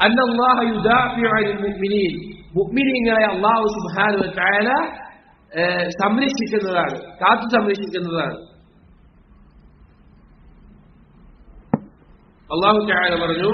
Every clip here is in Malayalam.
അന്നല്ലാഹ യുദാഫിഉ സുബാനു ഏഹ്, സംരക്ഷിക്കുന്നതാണ് കാത്തു സംരക്ഷിക്കുന്നതാണ്. അള്ളാഹു തആല പറഞ്ഞു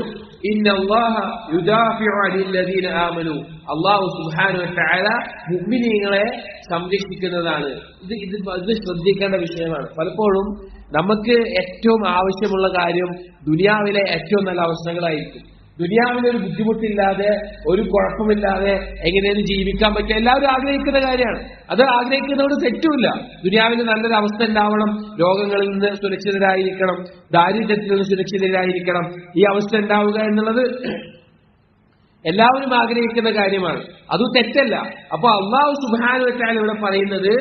അള്ളാഹു സുബ്ഹാനഹു വ മുഗ്മിനീങ്ങളെ സംരക്ഷിക്കുന്നതാണ്. ഇത് ഇത് ഇത് ശ്രദ്ധിക്കേണ്ട വിഷയമാണ്. പലപ്പോഴും നമുക്ക് ഏറ്റവും ആവശ്യമുള്ള കാര്യം ദുനിയാവിലെ ഏറ്റവും നല്ല അവസ്ഥകളായിരിക്കും ദുനിയാവിന് ഒരു ബുദ്ധിമുട്ടില്ലാതെ ഒരു കുഴപ്പമില്ലാതെ എങ്ങനെയെന്ന് ജീവിക്കാൻ പറ്റുക. എല്ലാവരും ആഗ്രഹിക്കുന്ന കാര്യമാണ്. അത് ആഗ്രഹിക്കുന്നതുകൊണ്ട് തെറ്റുമില്ല. ദുനിയാവിന് നല്ലൊരു അവസ്ഥ ഉണ്ടാവണം. രോഗങ്ങളിൽ നിന്ന് സുരക്ഷിതരായിരിക്കണം. ദാരിദ്ര്യത്തിൽ നിന്ന് സുരക്ഷിതരായിരിക്കണം. ഈ അവസ്ഥ ഉണ്ടാവുക എന്നുള്ളത് എല്ലാവരും ആഗ്രഹിക്കുന്ന കാര്യമാണ്. അത് തെറ്റല്ല. അപ്പൊ അള്ളാഹു സുബാനു വെച്ചാൽ ഇവിടെ പറയുന്നത്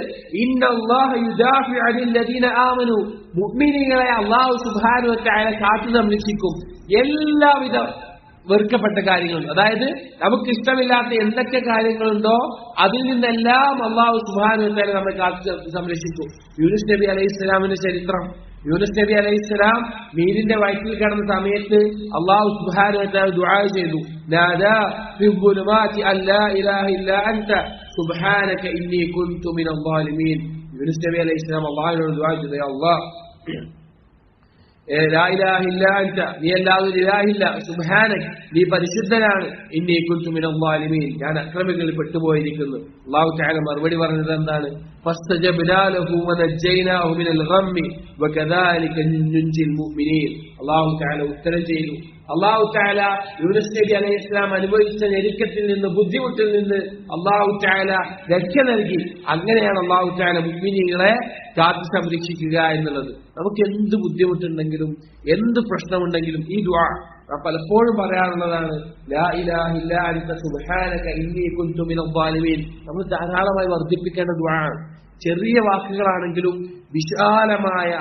അള്ളാഹു സുബാനു വെച്ചാൽ കാത്തു സംരക്ഷിക്കും എല്ലാവിധ വെറുക്കപ്പെട്ട കാര്യങ്ങളും അതായത് നമുക്ക് ഇഷ്ടമില്ലാത്ത എന്തൊക്കെ കാര്യങ്ങളുണ്ടോ അതിൽ നിന്നെല്ലാം അള്ളാഹു വെച്ചാൽ നമ്മെ കാത്തു സംരക്ഷിച്ചു യൂനുസ് നബി അലൈഹി ഇസ്ലാമിന്റെ ചരിത്രം. യൂനുസ് നബി അലൈഹി ഇസ്ലാം മീനിന്റെ വയറ്റിൽ കിടന്ന സമയത്ത് അള്ളാഹു തആല ദുആ ചെയ്തു. സുബ്ഹാനക ഇന്നി കുന്തു മിനൽ യൂനുസ് നബി അലൈഹി ഇസ്ലാം അള്ളാഹുവിനോട് ദുആ ചെയ്തു "യാ നീ അല്ലാതെ ഇലാഹില്ല. സുബ്ഹാനക്. നീ പരിശുദ്ധനാണ്. ഇന്നി ളാലിമീൻ ഞാൻ അക്രമികളിൽ പെട്ടുപോയിരിക്കുന്നു. അല്ലാഹു തആല മറുപടി പറഞ്ഞത് എന്താണ്? അള്ളാഹു ചാല ഉത്തരം ചെയ്തു. അള്ളാഹു ചായാല യൂനുസ് നബി അലൈഹി ഇസ്ലാം അനുഭവിച്ച ഞെരുക്കത്തിൽ നിന്ന് ബുദ്ധിമുട്ടിൽ നിന്ന് അള്ളാഹു ചായാല രക്ഷ നൽകി. അങ്ങനെയാണ് അള്ളാഹു ചായാല മുഗ്മിനികളെ കാത്തു സംരക്ഷിക്കുക എന്നുള്ളത്. നമുക്ക് എന്ത് ബുദ്ധിമുട്ടുണ്ടെങ്കിലും എന്ത് പ്രശ്നമുണ്ടെങ്കിലും ഈ ദ്വാ പലപ്പോഴും പറയാറുള്ളതാണ് നമ്മൾ ധാരാളമായി വർദ്ധിപ്പിക്കേണ്ട ദ്വാ ചെറിയ വാക്കുകളാണെങ്കിലും വിശാലമായ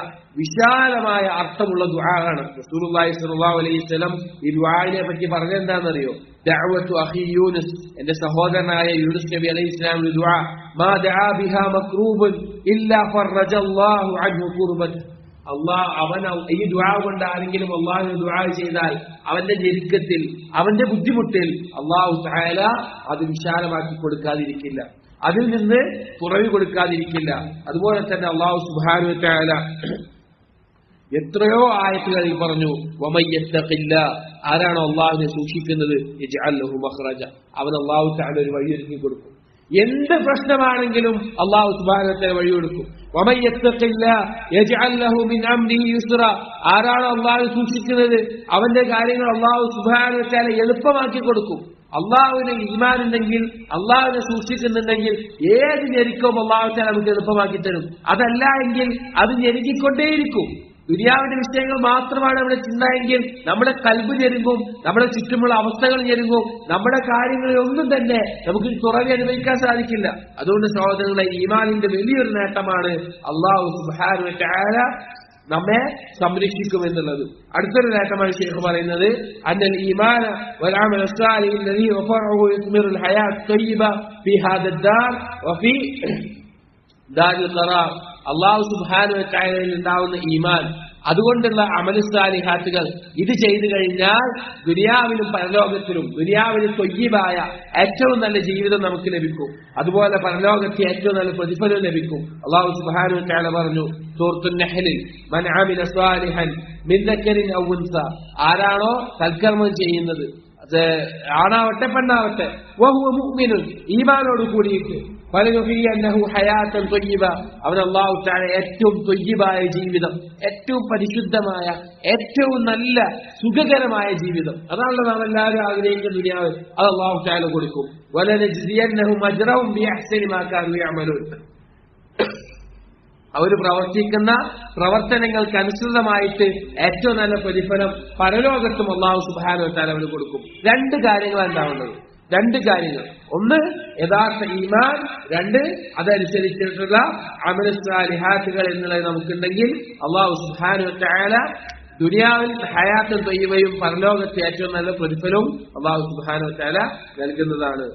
വിശാലമായ അർത്ഥമുള്ള ദുആണ് റസൂലുള്ളാഹി സ്വല്ലല്ലാഹു അലൈഹി വസല്ലം ഈ ദുആനെ പറ്റി പറഞ്ഞെന്താണെന്നറിയോ ദഅവത്തു അഖി യൂനുസ് എന്റെ സഹോദരനായ യൂനുസ് നബി അലൈഹി ഇസ്ലാം ദുആ മാ ദഅ ബിഹാ മക്രൂബൻ ഇല്ലാ ഫർറജല്ലാഹു അൻഹു കുർബത്ത്. അള്ളാഹ് അവൻ ഈ ദുആ കൊണ്ട് ആരെങ്കിലും അള്ളാഹു ദുആ ചെയ്താൽ അവന്റെ ഞെരുക്കത്തിൽ അവന്റെ ബുദ്ധിമുട്ടിൽ അള്ളാഹു തആല അത് വിശാലമാക്കി കൊടുക്കാതിരിക്കില്ല. അതിൽ നിന്ന് കുറവ് കൊടുക്കാതിരിക്കില്ല. അതുപോലെ തന്നെ അള്ളാഹു സുബാനു തആല എത്രയോ ആയത്തുകളിൽ പറഞ്ഞു വമയ്യത്തഖില്ല ആരാണോ അള്ളാഹുവിനെ സൂക്ഷിക്കുന്നത്? അവൻ അള്ളാഹു തആല ഒരു വഴി ഒരുക്കി കൊടുക്കും എന്ത് പ്രശ്നമാണെങ്കിലും അള്ളാഹു സുബാനത്തെ വഴി കൊടുക്കും വമയ്യത്തഖില്ല യജ്അൽ ലഹു മിൻ അംരിഹി യുസ്റ. ആരാണോ അള്ളാഹു സൂക്ഷിക്കുന്നത്? അവന്റെ കാര്യങ്ങൾ അള്ളാഹു സുബാനത്തെ എളുപ്പമാക്കി കൊടുക്കും. അള്ളാഹുവിന് ഇമാനുണ്ടെങ്കിൽ അള്ളാഹുവിനെ സൂക്ഷിക്കുന്നുണ്ടെങ്കിൽ ഏത് ഞെരുക്കവും അള്ളാഹുത്താൽ നമുക്ക് എളുപ്പമാക്കി തരും. അതല്ല എങ്കിൽ അത് ഞെരുക്കിക്കൊണ്ടേയിരിക്കും ദുര്യാവിന്റെ വിഷയങ്ങൾ മാത്രമാണ് അവിടെ ചിന്തയെങ്കിൽ നമ്മുടെ കൽബ് ഞെരുങ്ങും നമ്മുടെ ചുറ്റുമുള്ള അവസ്ഥകൾ ഞെരുങ്ങും നമ്മുടെ കാര്യങ്ങളിൽ ഒന്നും തന്നെ നമുക്ക് തുറവി അനുഭവിക്കാൻ സാധിക്കില്ല. അതുകൊണ്ട് സഹോദരങ്ങളെ ഈമാനിന്റെ വലിയൊരു നേട്ടമാണ് അള്ളാഹു സുബാനു നമ്മെ സംരക്ഷിക്കും എന്നുള്ളത്. അടുത്തൊരു നേട്ടമാണ് ഷെയ്ഖ് പറയുന്നത് അന്നൽ ഈമാന അള്ളാഹു സുബാനു വച്ചായയിൽ ഉണ്ടാവുന്ന ഈമാൻ അതുകൊണ്ടുള്ള അമലുസാലിഹാത്തുകൾ ഇത് ചെയ്തു കഴിഞ്ഞാൽ ദുനിയാവിലും പരലോകത്തിലും ദുനിയാവിന് തൊയ്യബായ ഏറ്റവും നല്ല ജീവിതം നമുക്ക് ലഭിക്കും. അതുപോലെ പരലോകത്തെ ഏറ്റവും നല്ല പ്രതിഫലം ലഭിക്കും. അള്ളാഹു സുബാനു വച്ചാല പറഞ്ഞു സൂറത്തു നെഹലിൽ മൻ ആമില സ്വാലിഹൻ മിന്നക്കരിൻ ഔൻസ ആരാണോ സൽക്കർമ്മം ചെയ്യുന്നത്? അത് ആണാവട്ടെ പെണ്ണാവട്ടെ. ഈമാനോട് കൂടിയിട്ട്. അവൻ തആല ഏറ്റവും ത്വയ്യിബായ ജീവിതം ഏറ്റവും പരിശുദ്ധമായ ഏറ്റവും നല്ല സുഖകരമായ ജീവിതം. അതാണല്ലോ നാം എല്ലാവരും ആഗ്രഹിക്കുന്ന ദുനിയാവ്. അത് അള്ളാഹു തആല കൊടുക്കും. അവർ പ്രവർത്തിക്കുന്ന പ്രവർത്തനങ്ങൾക്ക് അനുസൃതമായിട്ട് ഏറ്റവും നല്ല പ്രതിഫലം പരലോകത്തും അള്ളാഹു സുബാനോ അവർ കൊടുക്കും. രണ്ട് കാര്യങ്ങൾ ഉണ്ടാവുന്നത് രണ്ട് കാര്യങ്ങൾ. ഒന്ന് യഥാർത്ഥ ഈമാൻ. രണ്ട് അതനുസരിച്ചിട്ടുള്ള അമലസ്ലിഹാത്തുകൾ എന്നുള്ളത് നമുക്കുണ്ടെങ്കിൽ അള്ളാഹു സുബാനു താല ദുനിയാവിൽ ഹയാത്തും തൊയ്യവയും പരലോകത്തെ ഏറ്റവും നല്ല പ്രതിഫലവും അള്ളാഹു സുബാനു നൽകുന്നതാണ്.